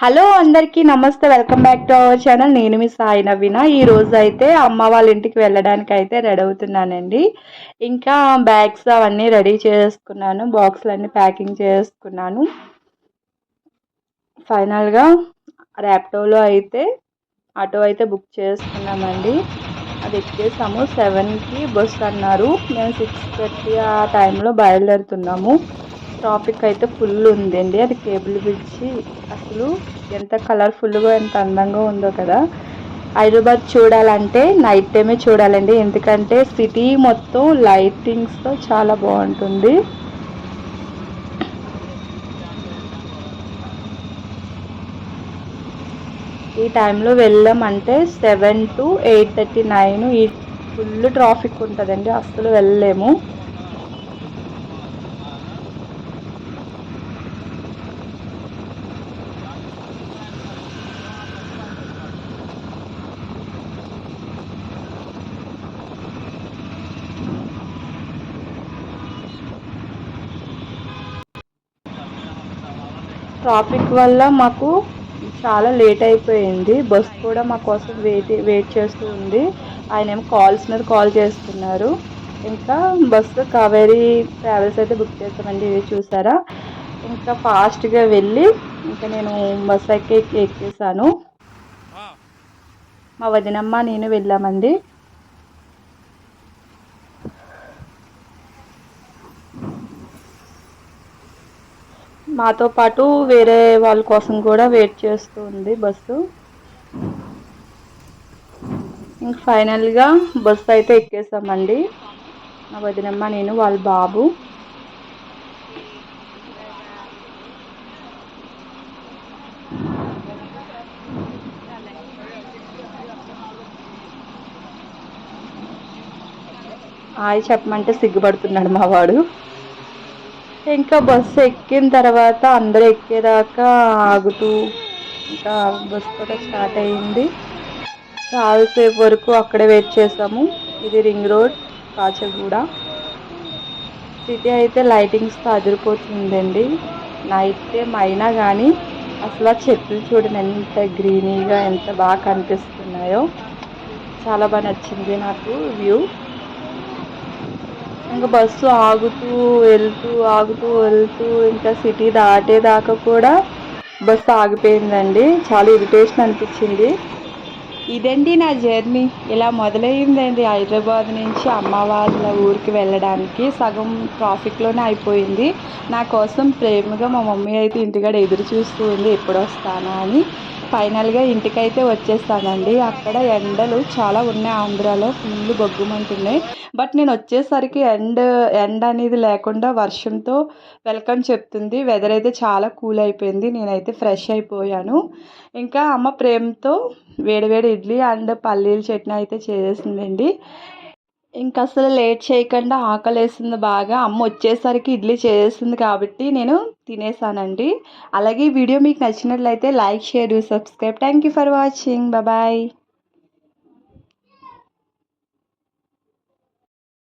Hello అందరికీ నమస్తే welcome back to our channel. నేను మీ సాయి నవీన. ఈ రోజు అయితే అమ్మ వాళ్ళ ఇంటికి వెళ్ళడానికి అయితే రెడీ అవుతున్నానండి. ఇంకా బ్యాగ్స్ అవన్నీ రెడీ చేసుకున్నాను. బాక్స్లన్నీ ప్యాకింగ్ చేసుకున్నాను. ఫైనల్గా ర్యాప్టోలో అయితే ఆటో అయితే బుక్ చేసుకున్నామండి. అది ఎక్కేసాము. సెవెన్కి బస్ అన్నారు. మేము సిక్స్ థర్టీ ఆ టైంలో బయలుదేరుతున్నాము. ట్రాఫిక్ అయితే ఫుల్ ఉందండి. అది కేబుల్ బ్రిడ్జి. అసలు ఎంత కలర్ఫుల్గా ఎంత అందంగా ఉందో కదా. హైదరాబాద్ చూడాలంటే నైట్ టైమే చూడాలండి. ఎందుకంటే సిటీ మొత్తం లైటింగ్స్తో చాలా బాగుంటుంది. ఈ టైంలో వెళ్ళామంటే seven to eight thirty nine ఈ ఫుల్ ట్రాఫిక్ ఉంటుందండి. అస్సలు వెళ్ళలేము. ట్రాఫిక్ వల్ల మాకు చాలా లేట్ అయిపోయింది. బస్ కూడా మా కోసం వెయిట్ వెయిట్ చేస్తూ ఉంది. ఆయన ఏమో కాల్స్ మీద కాల్ చేస్తున్నారు. ఇంకా బస్సు కావేరీ ట్రావెల్స్ అయితే బుక్ చేస్తామండి. ఇది చూసారా? ఇంకా ఫాస్ట్గా వెళ్ళి ఇంకా నేను బస్ ఎక్కి ఎక్కేసాను. మా వదినమ్మ నేను వెళ్ళామండి. మాతో పాటు వేరే వాళ్ళ కోసం కూడా వెయిట్ చేస్తూ ఉంది బస్సు. ఇంక ఫైనల్గా బస్సు అయితే ఎక్కేసామండి. మా వదినమ్మ నేను వాళ్ళ బాబు. హాయ్ చెప్పమంటే సిగ్గుపడుతున్నాడు మా వాడు ఇంకా బస్సు ఎక్కిన తర్వాత అందరూ ఎక్కేదాకా ఆగుతూ ఇంకా బస్సు కూడా స్టార్ట్ అయ్యింది. చాలాసేపు వరకు అక్కడే వెయిట్ చేసాము. ఇది రింగ్ రోడ్ కాచగూడ. సిటీ అయితే లైటింగ్స్తో అదిరిపోతుందండి నైట్ టైం అయినా కానీ అసలు ఆ చెట్లు చూడండి ఎంత గ్రీనీగా ఎంత బాగా కనిపిస్తున్నాయో. చాలా బాగా నచ్చింది నాకు వ్యూ. ఇంకా బస్సు ఆగుతూ వెళ్తూ ఆగుతూ వెళ్తూ ఇంకా సిటీ దాటేదాకా కూడా బస్సు ఆగిపోయిందండి. చాలా ఇరిటేషన్ అనిపించింది. ఇదండి నా జర్నీ? ఇలా మొదలైందండి హైదరాబాద్ నుంచి అమ్మ వాళ్ళ ఊరికి వెళ్ళడానికి సగం ట్రాఫిక్లోనే అయిపోయింది. నా కోసం ప్రేమగా మా మమ్మీ అయితే ఇంటికాడ ఎదురు చూస్తూ ఉంది ఎప్పుడు వస్తానా అని. ఫైనల్గా ఇంటికైతే వచ్చేస్తానండి అక్కడ ఎండలు చాలా ఉన్నాయి ఆంధ్రాలో. ఫుల్ బొగ్గుమంటున్నాయి బట్ నేను వచ్చేసరికి ఎండ్ ఎండ్ అనేది లేకుండా వర్షంతో వెల్కమ్ చెప్తుంది. వెదర్ అయితే చాలా కూల్ అయిపోయింది. నేనైతే ఫ్రెష్ అయిపోయాను. ఇంకా అమ్మ ప్రేమతో వేడివేడి ఇడ్లీ అండ్ పల్లీల చట్నీ అయితే చేసేసిందండి. ఇంకా అసలు లేట్ చేయకుండా ఆకలేసింది బాగా. అమ్మ వచ్చేసరికి ఇడ్లీ చేసేసింది కాబట్టి నేను తినేసానండి. అలాగే వీడియో మీకు నచ్చినట్లయితే like share subscribe. Thank you for watching bye